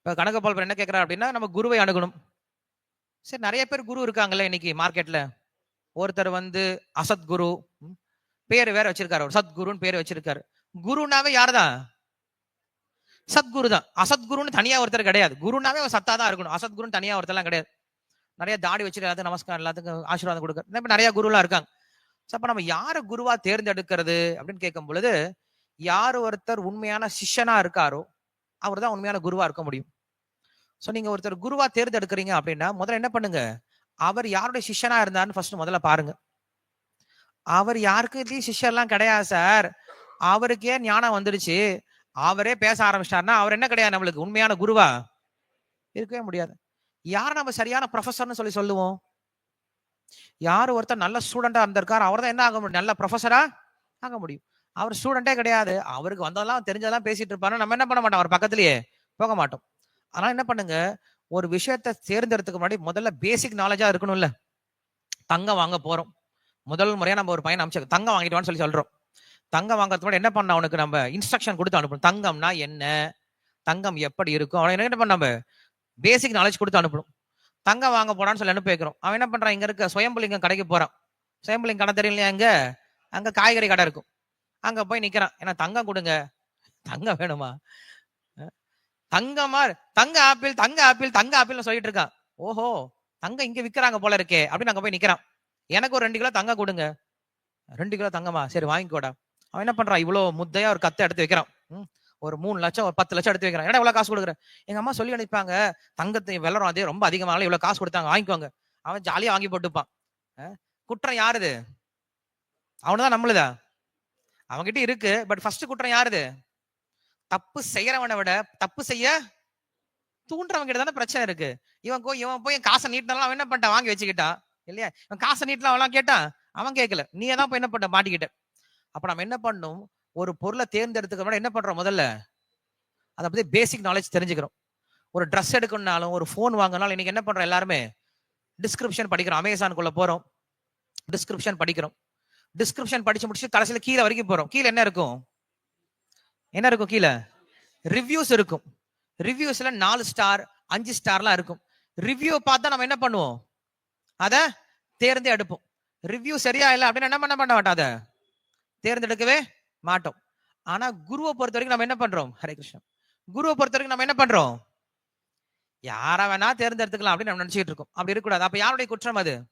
இப்போ கனகபால் என்ன கேட்குறா அப்படின்னா நம்ம குருவை அணுகணும். சரி நிறைய பேர் குரு இருக்காங்கல்ல இன்னைக்கு மார்க்கெட்ல ஒருத்தர் வந்து அசத் குரு ம், வேற வச்சிருக்காரு அவர். சத்குருன்னு பேர் வச்சிருக்காரு. குருனாவே யாருதான் சத்குரு தான் அசத்குருன்னு தனியா ஒருத்தர் கிடையாது. குருனாவே அவர் சத்தா தான் இருக்கணும். அசத்குருன்னு தனியா ஒருத்தர்லாம் கிடையாது. நிறைய தாடி வச்சுட்டு எல்லாத்துக்கும் நமஸ்காரம் எல்லாத்துக்கும் ஆசீர்வாதம் கொடுக்குறது இந்த மாதிரி நிறைய குருலாம் இருக்காங்க. ஸோ அப்ப நம்ம யார குருவா தேர்ந்தெடுக்கிறது அப்படின்னு கேட்கும் பொழுது யார் ஒருத்தர் உண்மையான சிஷ்யனா இருக்காரோ அவர் தான் உண்மையான குருவா இருக்க முடியும். ஸோ நீங்க ஒருத்தர் குருவா தேர்ந்தெடுக்கிறீங்க அப்படின்னா முதல்ல என்ன பண்ணுங்க? அவர் யாருடைய சிஷ்யனா இருந்தாருன்னு ஃபர்ஸ்ட் முதல்ல பாருங்க. அவர் யாருக்கும் சிஷ்யர்லாம் கிடையாது சார். அவருக்கே ஞானம் வந்துருச்சு. அவரே பேச ஆரம்பிச்சிட்டாருன்னா அவர் என்ன கிடையாது நம்மளுக்கு? உண்மையான குருவா? இருக்கவே முடியாது. யார் நம்ம சரியான ப்ரொஃபஸர்னு சொல்லி சொல்லுவோம்? யார் ஒருத்தர் நல்ல ஸ்டூடெண்டா இருந்திருக்காரு அவர் தான் என்ன ஆக முடியும்? நல்ல ப்ரொஃபஸரா ஆக முடியும். அவர் ஸ்டூடெண்டே கிடையாது. அவருக்கு வந்ததெல்லாம் தெரிஞ்சதெல்லாம் பேசிட்டு இருப்பாரு. நம்ம என்ன பண்ண மாட்டோம்? அவர் பக்கத்துலயே போக மாட்டோம். அதனால என்ன பண்ணுங்க? ஒரு விஷயத்த தேர்ந்தெடுத்துக்கு முன்னாடி முதல்ல பேசிக் நாலேஜா இருக்கணும்ல. தங்கம் வாங்க போறோம். முதல் முறையா நம்ம ஒரு பையன் அமைச்சு தங்கம் வாங்கிட்டுவான்னு சொல்லி சொல்றோம். தங்கம் வாங்குறதுக்கு முன்னாடி என்ன பண்ண அவனுக்கு நம்ம இன்ஸ்ட்ரக்ஷன் கொடுத்து அனுப்பணும். தங்கம்னா என்ன? தங்கம் எப்படி இருக்கும்? அவன் என்ன பண்ண நம்ம பேசிக் நாலேஜ் கொடுத்து அனுப்பணும். தங்கம் வாங்க போடான்னு சொல்லி அனுப்பி வைக்கிறோம். அவன் என்ன பண்றான்? இங்க இருக்க சுயம்புலிங்கம் கடைக்கு போறான். சுயம்புலிங்கம் கடை தெரியலையா அங்க? அங்க காய்கறி கடை இருக்கும். அங்க போய் நிக்கிறான். ஏன்னா தங்கம் கொடுங்க. தங்கம் வேணுமா? தங்கமா தங்க ஆப்பிள் தங்க ஆப்பிள் தங்க ஆப்பிள்னு சொல்லிட்டு இருக்கான். ஓஹோ தங்கம் இங்க விக்கிறாங்க போல இருக்கே. அப்படின்னு அங்க போய் நிக்கிறான். எனக்கு ஒரு ரெண்டு கிலோ தங்கம் கொடுங்க. ரெண்டு கிலோ தங்கமா? சரி வாங்கிக்கோடா. அவன் என்ன பண்றான்? இவ்வளவு முத்தையா ஒரு கத்தை எடுத்து வைக்கிறான். ம், ஒரு மூணு லட்சம் ஒரு பத்து லட்சம் எடுத்து வைக்கிறான். ஏன்னா இவ்வளவு காசு கொடுக்குறேன் எங்க அம்மா சொல்லி அனுப்பாங்க தங்கத்தை விளரம் அதே ரொம்ப அதிகமாக இவ்வளவு காசு கொடுத்தாங்க. வாங்கிக்கோங்க. அவன் ஜாலியா வாங்கி போட்டுப்பான். குற்றம் யாருது அவனுதான் நம்மளுதா? அவன்கிட்ட இருக்கு பட் ஃபர்ஸ்ட் குற்றம் யாருது? தப்பு செய்யறவனை விட தப்பு செய்ய தூண்டுறவங்க கிட்ட தானே பிரச்சனை இருக்கு. இவன் போய் இவன் போய் காசை நீட்டினாலும் அவன் என்ன பண்ணிட்டான்? வாங்கி வச்சுக்கிட்டான் இல்லையா? இவன் காசை நீட்டலாம் அவன் கேட்டான். அவன் கேட்கல. நீ தான் போய் என்ன பண்ண? மாட்டிக்கிட்ட. அப்ப நம்ம என்ன பண்ணணும் ஒரு பொருளை தேர்ந்தெடுத்துக்க முன்னாடி என்ன பண்றோம் முதல்ல? அதை பத்தி பேசிக் நாலேஜ் தெரிஞ்சுக்கிறோம். ஒரு ட்ரெஸ் எடுக்கணும்னாலும் ஒரு ஃபோன் வாங்கினாலும் இன்னைக்கு என்ன பண்றோம் எல்லாருமே? டிஸ்கிரிப்ஷன் படிக்கிறோம். அமேசானுக்குள்ள போறோம். டிஸ்கிரிப்ஷன் படிக்கிறோம். டிஸ்கிரிப்ஷன் படிச்சு முடிச்சு கடைசியில் கீழே வரைக்கும் போறோம். கீழே என்ன இருக்கும்? என்ன இருக்கும் கீழே? ரிவ்யூஸ் இருக்கும். ரிவ்யூஸ்ல நாலு ஸ்டார் அஞ்சு ஸ்டார்லாம் இருக்கும். ரிவ்யூ பார்த்தா நம்ம என்ன பண்ணுவோம்? அதை தேர்ந்தே எடுப்போம். ரிவ்யூ சரியா இல்லை அப்படின்னு என்ன பண்ண பண்ண மாட்டோம் அதை? தேர்ந்தெடுக்கவே மாட்டோம். ஆனா குருவை பொறுத்த வரைக்கும் நம்ம என்ன பண்றோம்? ஹரே கிருஷ்ணன் குருவை பொறுத்த வரைக்கும் நம்ம என்ன பண்றோம்? யாரா வேணா தேர்ந்தெடுத்துக்கலாம் அப்படின்னு நம்ம நினைச்சிட்டு இருக்கோம். அப்படி இருக்கக்கூடாது. அப்ப யாருடைய குற்றம் அது?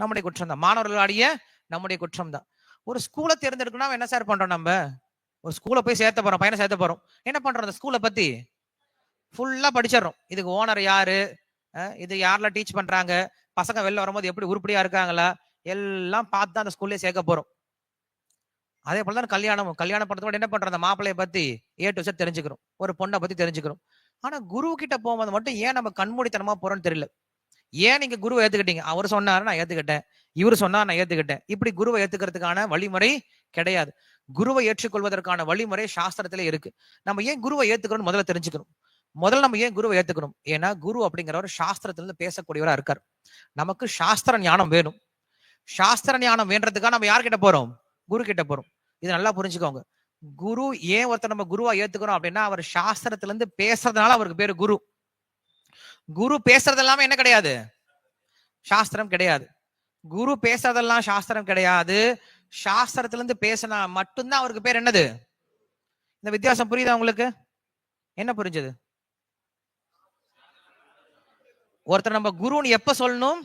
நம்முடைய குற்றம் தான் மாணவர்களாடிய நம்முடைய குற்றம் தான் ஒரு ஸ்கூலை தேர்ந்தெடுக்கணும் என்ன சார் பண்றோம் நம்ம? ஒரு ஸ்கூலை போய் சேர்த்த போறோம் பையனை சேர்த்த போறோம். என்ன பண்றோம் அந்த ஸ்கூலை பத்தி? ஃபுல்லா படிச்சிடறோம். இதுக்கு ஓனர் யாரு? இது யாரெல்லாம் டீச் பண்றாங்க? பசங்க வெளில வரும்போது எப்படி உருப்படியா இருக்காங்களா? எல்லாம் பார்த்து தான் அந்த ஸ்கூல்லே சேர்க்க போறோம். அதே போல தான் கல்யாணம் கல்யாணம் பண்றதோட என்ன பண்றோம்? அந்த மாப்பிள்ளைய பத்தி ஏ டு தெரிஞ்சுக்கிறோம். ஒரு பொண்ணை பத்தி தெரிஞ்சுக்கிறோம். ஆனா குரு கிட்ட போகும்போது மட்டும் ஏன் நம்ம கண்மூடித்தனமா போறோம்னு தெரியல. ஏன் நீங்க குருவை ஏத்துக்கிட்டீங்க? அவர் சொன்னாரு நான் ஏத்துக்கிட்டேன். இவர் சொன்னா நான் ஏத்துக்கிட்டேன். இப்படி குருவை ஏத்துக்கிறதுக்கான வழிமுறை கிடையாது. குருவை ஏற்றுக்கொள்வதற்கான வழிமுறை சாஸ்திரத்துல இருக்கு. நம்ம ஏன் குருவை ஏத்துக்கணும்னு முதல்ல தெரிஞ்சுக்கணும். முதல்ல நம்ம ஏன் குருவை ஏத்துக்கணும்? ஏன்னா குரு அப்படிங்கிறவர் சாஸ்திரத்திலிருந்து பேசக்கூடியவரா இருக்கார். நமக்கு சாஸ்திர ஞானம் வேணும். சாஸ்திர ஞானம் வேண்டதுக்காக நம்ம யார்கிட்ட போறோம்? குரு கிட்ட போறோம். இது நல்லா புரிஞ்சுக்கோங்க. குரு ஏன் ஒருத்தர் நம்ம குருவா ஏத்துக்கிறோம் அப்படின்னா அவர் சாஸ்திரத்துல இருந்து பேசுறதுனால அவருக்கு பேரு குரு. குரு பேசுறது எல்லாமே என்ன கிடையாது? சாஸ்திரம் கிடையாது. குரு பேசுறதெல்லாம் சாஸ்திரம் கிடையாது. சாஸ்திரத்துல இருந்து பேசினா மட்டும்தான் அவருக்கு பேர் என்னது? இந்த வித்தியாசம் புரியுதா உங்களுக்கு? என்ன புரிஞ்சது? ஒருத்தர் நம்ம குருன்னு எப்ப சொல்லணும்?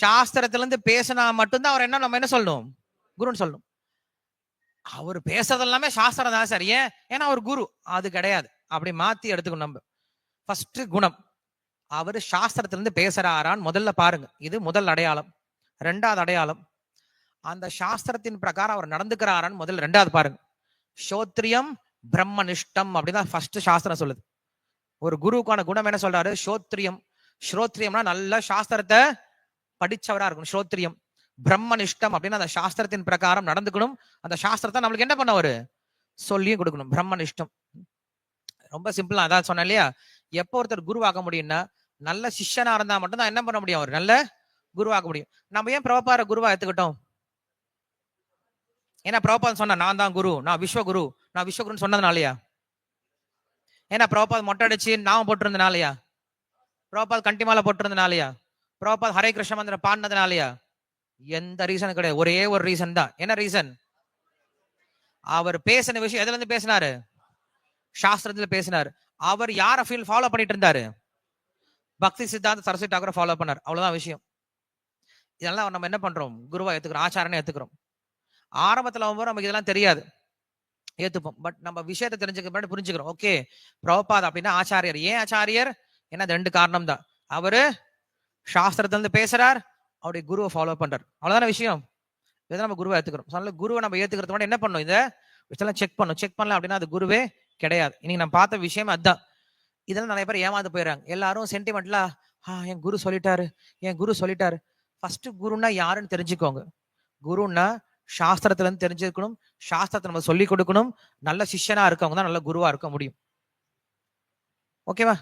சாஸ்திரத்துல இருந்து பேசினா மட்டும்தான் அவர் என்ன நம்ம என்ன சொல்லணும்? குருன்னு சொல்லணும். அவர் பேசுறது எல்லாமே சாஸ்திரம் தான் சார். ஏன்? ஏன்னா அவர் குரு. அது கிடையாது. அப்படி மாத்தி எடுத்துக்கணும் நம்ம. ஃபர்ஸ்ட் குணம். அவர் சாஸ்திரத்திலிருந்து பேசுறாரான்னு முதல்ல பாருங்க. இது முதல் அடையாளம். ரெண்டாவது அடையாளம். அந்த சாஸ்திரத்தின் பிரகாரம் அவர் நடந்துக்கிறாரான்னு முதல்ல ரெண்டாவது பாருங்க. ஸ்ரோத்ரியம் பிரம்மனிஷ்டம் அப்படிதான் ஃபர்ஸ்ட் சாஸ்திரம் சொல்லுது. ஒரு குருவுக்கான குணம் என்ன சொல்றாரு? சோத்ரியம் ஸ்ரோத்ரியம்னா நல்ல சாஸ்திரத்தை படிச்சவரா இருக்கணும். ஸ்ரோத்ரியம் பிரம்மனிஷ்டம் அப்படின்னு அந்த சாஸ்திரத்தின் பிரகாரம் நடந்துக்கணும். அந்த சாஸ்திரத்தை நம்மளுக்கு என்ன பண்ணவர் சொல்லியும் கொடுக்கணும். பிரம்மனிஷ்டம். ரொம்ப சிம்பிளா அதான் சொன்னேன் இல்லையா? எப்போ ஒருத்தர் குருவாக முடியும்னா நல்ல சிஷ்யனா இருந்தா மட்டும்தான் என்ன பண்ண முடியும் அவர்? நல்ல குருவாக முடியும். நம்ம ஏன் பிரபார குருவா எடுத்துக்கிட்டோம்? ஏன்னா பிரபபாதம் சொன்ன நான் தான் குரு நான் விஸ்வகுரு நான் விஸ்வகுருன்னு சொன்னதுனாலயா ஏன்னா பிரபாத் மொட்டை அடிச்சு நாம போட்டிருந்தனாலயா பிரபாத் கண்டிமால போட்டிருந்தனாலயா பிரபாத் ஹரே கிருஷ்ண மந்திரம் பாடினதுனாலயா எந்த ரீசனும் கிடையாது. ஒரே ஒரு ரீசன் தான். என்ன ரீசன் அவர் பேசின விஷயம் எதுல இருந்து பேசினாரு? சாஸ்திரத்துல பேசினார். அவர் யார ஃபீல் ஃபாலோ பண்ணிட்டு இருந்தாரு பக்தி சித்தாந்த சரஸ்வதி டாக்கரை ஃபாலோ பண்ணார். அவ்வளவுதான் விஷயம். இதெல்லாம் நம்ம என்ன பண்றோம்? குருவா ஏத்துக்கிறோம் ஆச்சாரனை ஏத்துக்கிறோம். ஆரம்பத்துல வரும்போது நமக்கு இதெல்லாம் தெரியாது. ஏத்துப்போம். பட் நம்ம விஷயத்தை தெரிஞ்சுக்க முன்னாடி புரிஞ்சுக்கிறோம். ஓகே பிரபுபாத் அப்படின்னா ஆச்சாரியர். ஏன் ஆச்சாரியர்? ஏன்னா அது ரெண்டு காரணம் தான் அவரு சாஸ்திரத்துல இருந்து பேசுறார். அவருடைய குருவை ஃபாலோ பண்றார். அவ்வளவுதான விஷயம்? இதை நம்ம குருவை ஏத்துக்கிறோம். அதனால குருவை நம்ம ஏத்துக்கிறது மட்டும் என்ன பண்ணணும்? இந்த விஷயத்தெல்லாம் செக் பண்ணும் செக் பண்ணல அப்படின்னா அது குருவே கிடையாது. இன்னைக்கு நான் பார்த்த விஷயம் அதுதான் இதெல்லாம் நிறைய பேர் ஏமாந்து போயிடுறாங்க. எல்லாரும் சென்டிமெண்ட்ல ஆ என் குரு சொல்லிட்டாரு என் குரு சொல்லிட்டாரு. ஃபர்ஸ்ட் குருன்னா யாருன்னு தெரிஞ்சுக்கோங்க. குருன்னா சாஸ்திரத்துல இருந்து தெரிஞ்சிருக்கணும் சாஸ்திரத்தை நம்ம சொல்லி கொடுக்கணும். நல்ல சிஷ்யனா இருக்கவங்க தான் நல்ல குருவா இருக்க முடியும். ஓகேவா?